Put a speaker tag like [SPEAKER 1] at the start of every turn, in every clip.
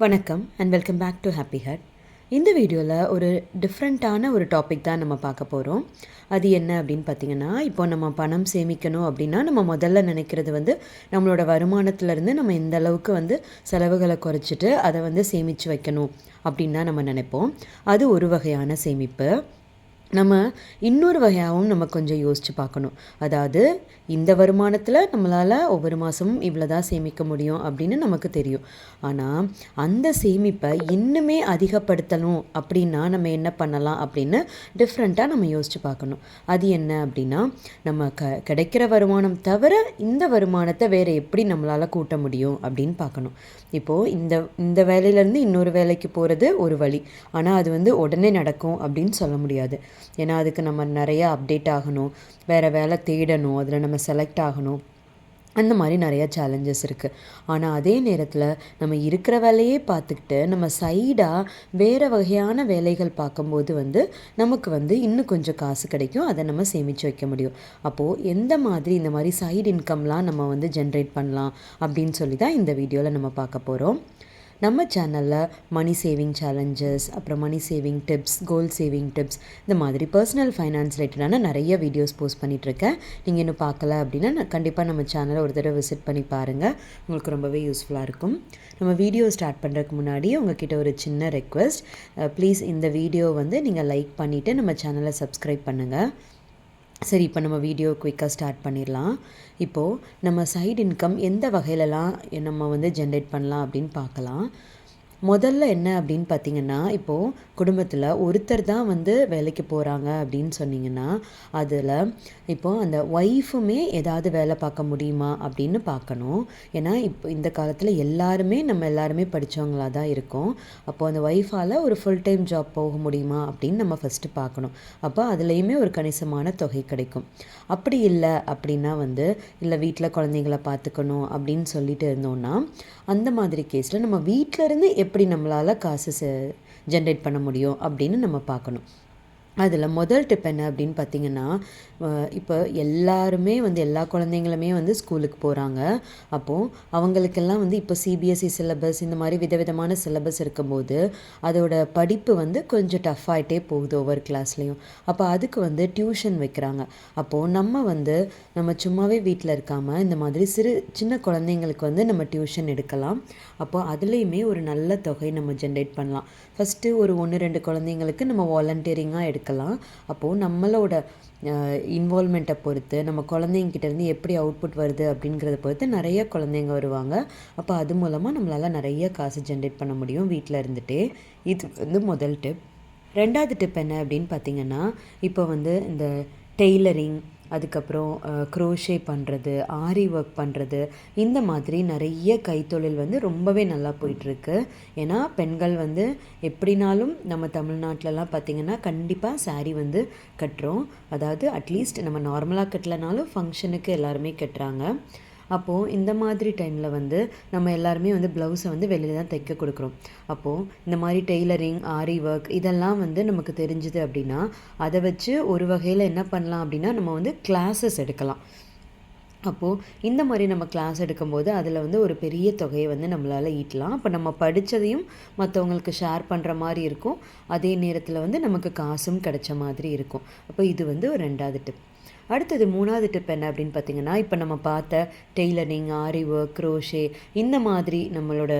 [SPEAKER 1] வணக்கம் and welcome back to Happy Hut இந்த வீடியோவில் ஒரு டிஃப்ரெண்ட்டான ஒரு டாபிக் தான் நம்ம பார்க்க போகிறோம் அது என்ன அப்படின்னு பார்த்தீங்கன்னா இப்போ நம்ம பணம் சேமிக்கணும் அப்படின்னா நம்ம முதல்ல நினைக்கிறது வந்து நம்மளோட வருமானத்துலேருந்து நம்ம எந்த அளவுக்கு வந்து செலவுகளை குறைச்சிட்டு அதை வந்து சேமித்து வைக்கணும் அப்படின்னு தான் நம்ம நினைப்போம். அது ஒரு வகையான சேமிப்பு. நம்ம இன்னொரு வகையாகவும் நம்ம கொஞ்சம் யோசித்து பார்க்கணும். அதாவது இந்த வருமானத்தில் நம்மளால் ஒவ்வொரு மாதமும் இவ்வளோ தான் சேமிக்க முடியும் அப்படின்னு நமக்கு தெரியும். ஆனால் அந்த சேமிப்பை இன்னுமே அதிகப்படுத்தணும் அப்படின்னா நம்ம என்ன பண்ணலாம் அப்படின்னு டிஃப்ரெண்ட்டாக நம்ம யோசித்து பார்க்கணும். அது என்ன அப்படின்னா நம்ம க கிடைக்கிற வருமானம் தவிர இந்த வருமானத்தை வேறு எப்படி நம்மளால் கூட்ட முடியும் அப்படின்னு பார்க்கணும். இப்போது இந்த இந்த வேலையிலேருந்து இன்னொரு வேலைக்கு போகிறது ஒரு வழி. ஆனால் அது வந்து உடனே நடக்கும் அப்படின்னு சொல்ல முடியாது. ஏன்னா அதுக்கு நம்ம நிறையா அப்டேட் ஆகணும் வேறு வேலை தேடணும் அதில் நம்ம செலக்ட் ஆகணும். அந்த மாதிரி நிறையா சேலஞ்சஸ் இருக்குது ஆனால் அதே நேரத்தில் நம்ம இருக்கிற வேலையே பார்த்துக்கிட்டு நம்ம சைடாக வேறு வகையான வேலைகள் பார்க்கும்போது வந்து நமக்கு வந்து இன்னும் கொஞ்சம் காசு கிடைக்கும். அதை நம்ம சேமித்து வைக்க முடியும். அப்போது எந்த மாதிரி இந்த மாதிரி சைடு இன்கம்லாம் நம்ம வந்து ஜென்ரேட் பண்ணலாம் அப்படின்னு சொல்லி தான் இந்த வீடியோவில் நம்ம பார்க்க போகிறோம் நம்ம சேனலில் மணி சேவிங் சேலஞ்சஸ் அப்புறம் money saving tips goal saving tips இந்த மாதிரி பர்சனல் ஃபைனான்ஸ் ரிலேட்டடான நிறைய வீடியோஸ் போஸ்ட் பண்ணிகிட்ருக்கேன் நீங்கள் இன்னும் பார்க்கல அப்படின்னா நான் கண்டிப்பாக நம்ம சேனலை ஒரு தடவை விசிட் பண்ணி பாருங்கள் உங்களுக்கு ரொம்பவே யூஸ்ஃபுல்லாக இருக்கும். நம்ம வீடியோ ஸ்டார்ட் பண்ணுறதுக்கு முன்னாடி உங்ககிட்ட ஒரு சின்ன ரெக்வஸ்ட் ப்ளீஸ் இந்த வீடியோ வந்து நீங்கள் லைக் பண்ணிவிட்டு நம்ம சேனலை சப்ஸ்கிரைப் பண்ணுங்கள் சரி இப்போ நம்ம வீடியோ குயிக்காக ஸ்டார்ட் பண்ணிடலாம். இப்போது நம்ம சைடு இன்கம் எந்த வகையிலலாம் நம்ம வந்து ஜென்ரேட் பண்ணலாம் அப்படின்னு பார்க்கலாம். முதல்ல என்ன அப்படின்னு பார்த்தீங்கன்னா இப்போது குடும்பத்தில் ஒருத்தர் தான் வந்து வேலைக்கு போகிறாங்க அப்படின்னு சொன்னிங்கன்னா அதில் இப்போது அந்த ஒய்ஃபுமே ஏதாவது வேலை பார்க்க முடியுமா அப்படின்னு பார்க்கணும். ஏன்னா இப்போ இந்த காலத்தில் எல்லாருமே நம்ம எல்லாருமே படித்தவங்களாக தான் இருக்கோம். அப்போது அந்த ஒய்ஃபால் ஒரு ஃபுல் டைம் ஜாப் போக முடியுமா அப்படின்னு நம்ம ஃபஸ்ட்டு பார்க்கணும். அப்போ அதுலேயுமே ஒரு கணிசமான தொகை கிடைக்கும். அப்படி இல்லை அப்படின்னா வந்து இல்லை வீட்டில் குழந்தைங்கள பார்த்துக்கணும் அப்படின்னு சொல்லிட்டு இருந்தோன்னா அந்த மாதிரி கேஸில் நம்ம வீட்டிலேருந்து எப்படி நம்மளால் காசு ஜென்ரேட் பண்ண முடியும் அப்படின்னு நம்ம பார்க்கணும். அதில் முதல் டிப் என்ன அப்படின்னு பார்த்தீங்கன்னா இப்போ எல்லாருமே வந்து எல்லா குழந்தைங்களுமே வந்து ஸ்கூலுக்கு போகிறாங்க அப்போது அவங்களுக்கெல்லாம் வந்து இப்போ சிபிஎஸ்சி சிலபஸ் இந்த மாதிரி விதவிதமான சிலபஸ் இருக்கும்போது அதோட படிப்பு வந்து கொஞ்சம் டஃப் ஆகிட்டே போகுது ஒவ்வொரு கிளாஸ்லேயும் அப்போ அதுக்கு வந்து டியூஷன் வைக்கிறாங்க. அப்போது நம்ம வந்து நம்ம சும்மாவே வீட்டில் இருக்காமல் இந்த மாதிரி சிறு சின்ன குழந்தைங்களுக்கு வந்து நம்ம டியூஷன் எடுக்கலாம். அப்போது அதுலேயுமே ஒரு நல்ல தொகை நம்ம ஜென்ரேட் பண்ணலாம். ஃபஸ்ட்டு ஒரு ஒன்று ரெண்டு குழந்தைங்களுக்கு நம்ம வாலண்டியரிங்காக எடுக்கலாம். அப்போது நம்மளோட இன்வால்மெண்ட்டை பொறுத்து நம்ம குழந்தைங்கிட்டேருந்து எப்படி அவுட்புட் வருது அப்படிங்கிறத பொறுத்து நிறைய குழந்தைங்க வருவாங்க. அப்போ அது மூலமாக நம்மளால் நிறைய காசு ஜென்ரேட் பண்ண முடியும் வீட்டில் இருந்துகிட்டே இது வந்து முதல் டிப் ரெண்டாவது டிப் என்ன அப்படின்னு பார்த்தீங்கன்னா இப்போ வந்து இந்த டெய்லரிங் அதுக்கப்புறம் க்ரோஷே பண்ணுறது ஆரி ஒர்க் பண்ணுறது இந்த மாதிரி நிறைய கைத்தொழில் வந்து ரொம்பவே நல்லா போயிட்டுருக்கு. ஏன்னா பெண்கள் வந்து எப்படினாலும் நம்ம தமிழ்நாட்டிலலாம் பார்த்திங்கன்னா கண்டிப்பாக சாரீ வந்து கட்டுறோம். அதாவது அட்லீஸ்ட் நம்ம நார்மலாக கட்டலைனாலும் ஃபங்க்ஷனுக்கு எல்லாருமே கட்டுறாங்க. அப்போது இந்த மாதிரி டைமில் வந்து நம்ம எல்லாருமே வந்து ப்ளவுஸை வந்து வெளியில் தான் தைக்க கொடுக்குறோம். அப்போது இந்த மாதிரி டெய்லரிங் ஆரி ஒர்க் இதெல்லாம் வந்து நமக்கு தெரிஞ்சுது அப்படின்னா அதை வச்சு ஒரு வகையில் என்ன பண்ணலாம் அப்படின்னா நம்ம வந்து கிளாஸஸ் எடுக்கலாம். அப்போது இந்த மாதிரி நம்ம கிளாஸ் எடுக்கும்போது அதில் வந்து ஒரு பெரிய தொகையை வந்து நம்மளால் ஈட்டலாம். அப்போ நம்ம படித்ததையும் மற்றவங்களுக்கு ஷேர் பண்ணுற மாதிரி இருக்கும். அதே நேரத்தில் வந்து நமக்கு காசும் கிடைச்ச மாதிரி இருக்கும். அப்போ இது வந்து ஒரு ரெண்டாவது டிப் அடுத்தது மூணாவது டிப் என்ன அப்படின்னு பார்த்தீங்கன்னா இப்போ நம்ம பார்த்த டெய்லரிங் ஆரி ஒர்க் க்ரோஷே இந்த மாதிரி நம்மளோட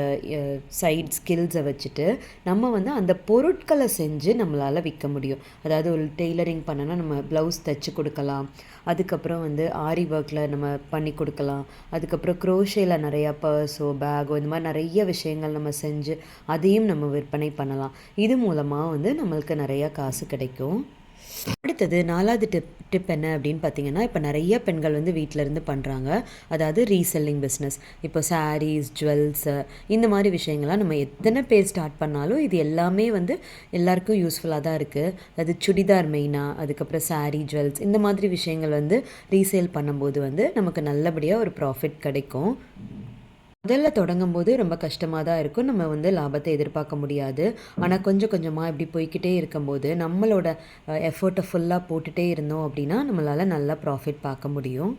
[SPEAKER 1] சைட் ஸ்கில்ஸை வச்சுட்டு நம்ம வந்து அந்த பொருட்களை செஞ்சு நம்மளால் விற்க முடியும். அதாவது ஒரு டெய்லரிங் பண்ணனா நம்ம ப்ளவுஸ் தைச்சி கொடுக்கலாம். அதுக்கப்புறம் வந்து ஆரி ஒர்க்கில் நம்ம பண்ணி கொடுக்கலாம். அதுக்கப்புறம் க்ரோஷேயில் நிறையா பர்ஸோ பேக்கோ இந்த மாதிரி நிறைய விஷயங்கள் நம்ம செஞ்சு அதையும் நம்ம விற்பனை பண்ணலாம். இது மூலமாக வந்து நம்மளுக்கு நிறையா காசு கிடைக்கும். அடுத்தது நாலாவது டிப் டிப் என்ன அப்படின்னு பார்த்தீங்கன்னா இப்போ நிறைய பெண்கள் வந்து வீட்டிலேருந்து பண்ணுறாங்க அதாவது ரீசெல்லிங் பிஸ்னஸ் இப்போ சாரீஸ் ஜுவல்ஸு இந்த மாதிரி விஷயங்கள்லாம் நம்ம எத்தனை பேர் ஸ்டார்ட் பண்ணாலும் இது எல்லாமே வந்து எல்லாருக்கும் யூஸ்ஃபுல்லாக தான் இருக்குது அது சுடிதார் மெயினாக அதுக்கப்புறம் சாரீ ஜுவல்ஸ் இந்த மாதிரி விஷயங்கள் வந்து ரீசேல் பண்ணும்போது வந்து நமக்கு நல்லபடியாக ஒரு ப்ராஃபிட் கிடைக்கும். முதல்ல தொடங்கும் போது ரொம்ப கஷ்டமாக தான் இருக்கும். நம்ம வந்து லாபத்தை எதிர்பார்க்க முடியாது. ஆனால் கொஞ்சம் கொஞ்சமாக இப்படி போய்கிட்டே இருக்கும்போது நம்மளோட எஃபர்ட்டை ஃபுல்லாக போட்டுகிட்டே இருந்தோம் அப்படின்னா நம்மளால் நல்லா ப்ராஃபிட் பார்க்க முடியும்.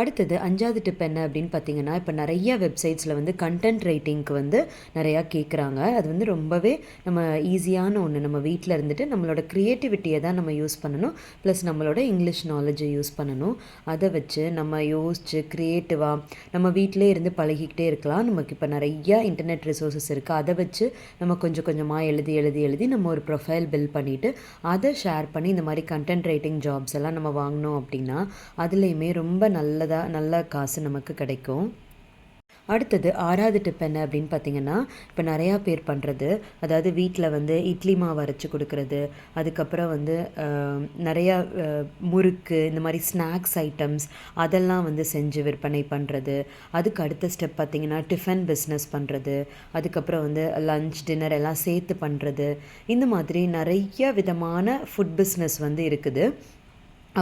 [SPEAKER 1] அடுத்தது அஞ்சாவது டிப் என்ன அப்படின்னு பார்த்தீங்கன்னா இப்போ நிறைய வெப்சைட்ஸில் வந்து கண்டென்ட் ரைட்டிங்க்கு வந்து நிறையா கேட்குறாங்க அது வந்து ரொம்பவே நம்ம ஈஸியான ஒன்று நம்ம வீட்டில் இருந்துட்டு நம்மளோட க்ரியேட்டிவிட்டியை தான் நம்ம யூஸ் பண்ணணும். ப்ளஸ் நம்மளோட இங்கிலீஷ் நாலேஜை யூஸ் பண்ணணும். அதை வச்சு நம்ம யோசித்து க்ரியேட்டிவாக நம்ம வீட்டிலே இருந்து பழகிக்கிட்டே இருக்கலாம். நமக்கு இப்போ நிறையா இன்டர்நெட் ரிசோர்ஸஸ் இருக்குது அதை வச்சு நம்ம கொஞ்சம் கொஞ்சமாக எழுதி எழுதி எழுதி நம்ம ஒரு ப்ரொஃபைல் பில்ட் பண்ணிவிட்டு அதை ஷேர் பண்ணி இந்த மாதிரி கண்டென்ட் ரைட்டிங் ஜாப்ஸ் எல்லாம் நம்ம வாங்கினோம் அப்படின்னா அதுலேயுமே ரொம்ப நல்ல நல்லதாக நல்ல காசு நமக்கு கிடைக்கும். அடுத்தது ஆறாவது டிப் என்ன அப்படின்னு பார்த்தீங்கன்னா இப்போ நிறையா பேர் பண்ணுறது அதாவது வீட்டில் வந்து இட்லி மாவு அரைச்சி கொடுக்குறது. அதுக்கப்புறம் வந்து நிறையா முறுக்கு இந்த மாதிரி ஸ்நாக்ஸ் ஐட்டம்ஸ் அதெல்லாம் வந்து செஞ்சு விற்பனை பண்ணுறது அதுக்கு அடுத்த ஸ்டெப் பார்த்தீங்கன்னா டிஃபன் பிஸ்னஸ் பண்ணுறது அதுக்கப்புறம் வந்து லஞ்ச் டின்னர் எல்லாம் சேர்த்து பண்ணுறது இந்த மாதிரி நிறைய விதமான ஃபுட் பிஸ்னஸ் வந்து இருக்குது.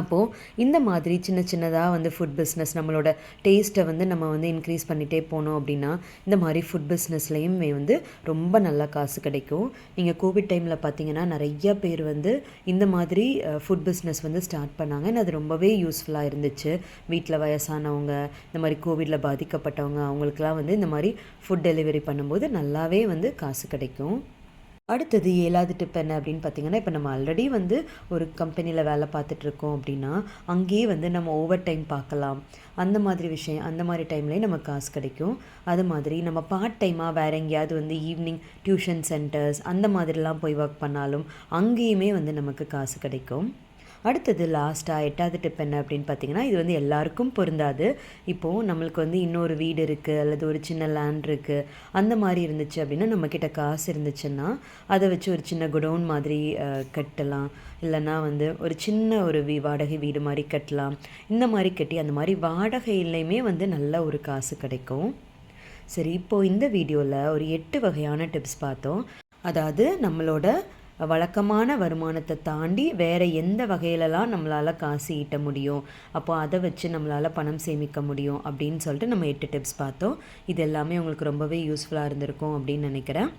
[SPEAKER 1] அப்போது இந்த மாதிரி சின்ன சின்னதாக வந்து ஃபுட் பிஸ்னஸ் நம்மளோட டேஸ்ட்டை வந்து நம்ம வந்து இன்க்ரீஸ் பண்ணிகிட்டே போனோம் அப்படின்னா இந்த மாதிரி ஃபுட் பிஸ்னஸ்லேயுமே வந்து ரொம்ப நல்லா காசு கிடைக்கும். நீங்கள் கோவிட் டைமில் பார்த்தீங்கன்னா நிறைய பேர் வந்து இந்த மாதிரி ஃபுட் பிஸ்னஸ் வந்து ஸ்டார்ட் பண்ணாங்க. அது ரொம்பவே யூஸ்ஃபுல்லாக இருந்துச்சு. வீட்டில் வயசானவங்க இந்த மாதிரி கோவிடில் பாதிக்கப்பட்டவங்க அவங்களுக்குலாம் வந்து இந்த மாதிரி ஃபுட் டெலிவரி பண்ணும்போது நல்லாவே வந்து காசு கிடைக்கும். அடுத்தது ஏழாவது டிப் என்ன அப்படின்னு பார்த்தீங்கன்னா இப்போ நம்ம ஆல்ரெடி வந்து ஒரு கம்பெனியில் வேலை பார்த்துட்ருக்கோம் அப்படின்னா அங்கேயே வந்து நம்ம ஓவர் டைம் பார்க்கலாம். அந்த மாதிரி விஷயம் அந்த மாதிரி டைம்லேயே நமக்கு காசு கிடைக்கும். அது மாதிரி நம்ம பார்ட் டைமாக வேறு எங்கேயாவது வந்து ஈவினிங் டியூஷன் சென்டர்ஸ் அந்த மாதிரிலாம் போய் ஒர்க் பண்ணாலும் அங்கேயுமே வந்து நமக்கு காசு கிடைக்கும். அடுத்தது லாஸ்ட்டாக எட்டாவது டிப் என்ன அப்படின்னு பார்த்தீங்கன்னா இது வந்து எல்லாருக்கும் பொருந்தாது. இப்போது நம்மளுக்கு வந்து இன்னொரு வீடு இருக்குது அல்லது ஒரு சின்ன லேண்ட் இருக்குது அந்த மாதிரி இருந்துச்சு அப்படின்னா நம்மக்கிட்ட காசு இருந்துச்சுன்னா அதை வச்சு ஒரு சின்ன குடோன் மாதிரி கட்டலாம். இல்லைன்னா வந்து ஒரு சின்ன ஒரு வீ வாடகை வீடு மாதிரி கட்டலாம். இந்த மாதிரி கட்டி அந்த மாதிரி வாடகையிலையுமே வந்து நல்ல ஒரு காசு கிடைக்கும். சரி இப்போது இந்த வீடியோவில் ஒரு எட்டு வகையான டிப்ஸ் பார்த்தோம். அதாவது நம்மளோட வழக்கமான வருமானத்தை தாண்டி வேறு எந்த வகையிலலாம் நம்மளால் காசு ஈட்ட முடியும்? அப்போ அதை வச்சு நம்மளால் பணம் சேமிக்க முடியும் அப்படின்னு சொல்லிட்டு நம்ம எட்டு டிப்ஸ் பார்த்தோம். இது எல்லாமே உங்களுக்கு ரொம்பவே யூஸ்ஃபுல்லாக இருந்திருக்கும் அப்படின்னு நினைக்கிறேன்.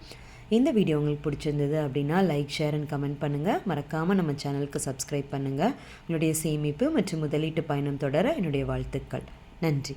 [SPEAKER 1] இந்த வீடியோ உங்களுக்கு பிடிச்சிருந்தது அப்படின்னா லைக் ஷேர் அண்ட் கமெண்ட் பண்ணுங்கள் மறக்காமல் நம்ம சேனலுக்கு சப்ஸ்கிரைப் பண்ணுங்கள் உங்களுடைய சேமிப்பு மற்றும் முதலீட்டு பயணம் தொடர என்னுடைய வாழ்த்துக்கள். நன்றி.